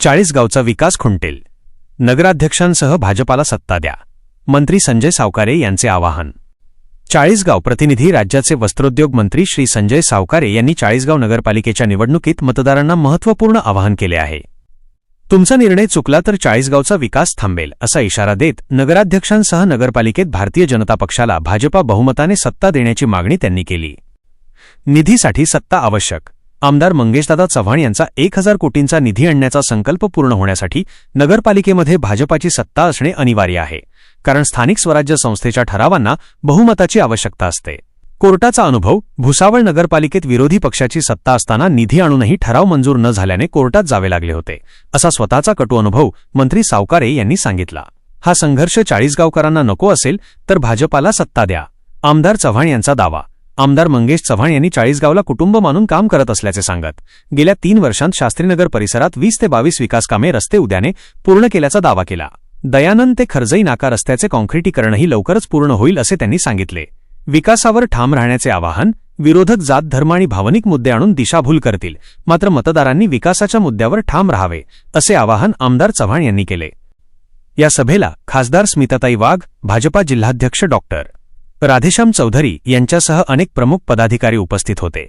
चाळीसगावचा विकास खुंटेल. नगराध्यक्षांसह भाजपाला सत्ता द्या. मंत्री संजय सावकारे यांचे आवाहन. चाळीसगाव प्रतिनिधी राज्याचे वस्त्रोद्योग मंत्री श्री संजय सावकारे यांनी चाळीसगाव नगरपालिकेच्या निवडणुकीत मतदारांना महत्त्वपूर्ण आवाहन केले आहे. तुमचा निर्णय चुकला तर चाळीसगावचा विकास थांबेल असा इशारा देत नगराध्यक्षांसह नगरपालिकेत भारतीय जनता पक्षाला भाजपा बहुमताने सत्ता देण्याची मागणी त्यांनी केली. निधीसाठी सत्ता आवश्यक. आमदार मंगेशदादा चव्हाण यांचा एक हजार कोटींचा निधी आणण्याचा संकल्प पूर्ण होण्यासाठी नगरपालिकेमध्ये भाजपाची सत्ता असणे अनिवार्य आहे. कारण स्थानिक स्वराज्य संस्थेच्या ठरावांना बहुमताची आवश्यकता असते. कोर्टाचा अनुभव भुसावळ नगरपालिकेत विरोधी पक्षाची सत्ता असताना निधी आणूनही ठराव मंजूर न झाल्याने कोर्टात जावे लागले होते असा स्वतःचा कटू अनुभव मंत्री सावकारे यांनी सांगितला. हा संघर्ष चाळीसगावकरांना नको असेल तर भाजपाला सत्ता द्या. आमदार चव्हाण यांचा दावा. आमदार मंगेश चव्हाण यांनी चाळीसगावला कुटुंब मानून काम करत असल्याचे सांगत गेल्या तीन वर्षांत शास्त्रीनगर परिसरात वीस ते बावीस विकासकामे रस्ते उद्याने पूर्ण केल्याचा दावा केला. दयानंद ते खर्जई नाका रस्त्याचे कॉन्क्रिटीकरणही लवकरच पूर्ण होईल असे त्यांनी सांगितले. विकासावर ठाम राहण्याचे आवाहन विरोधक जात धर्म आणि भावनिक मुद्दे आणून दिशाभूल करतील मात्र मतदारांनी विकासाच्या मुद्द्यावर ठाम राहावे असे आवाहन आमदार चव्हाण यांनी केले. या सभेला खासदार स्मिताताई वाघ भाजपा जिल्हाध्यक्ष डॉक्टर. राधेश्याम चौधरी यांच्यासह अनेक प्रमुख पदाधिकारी उपस्थित होते.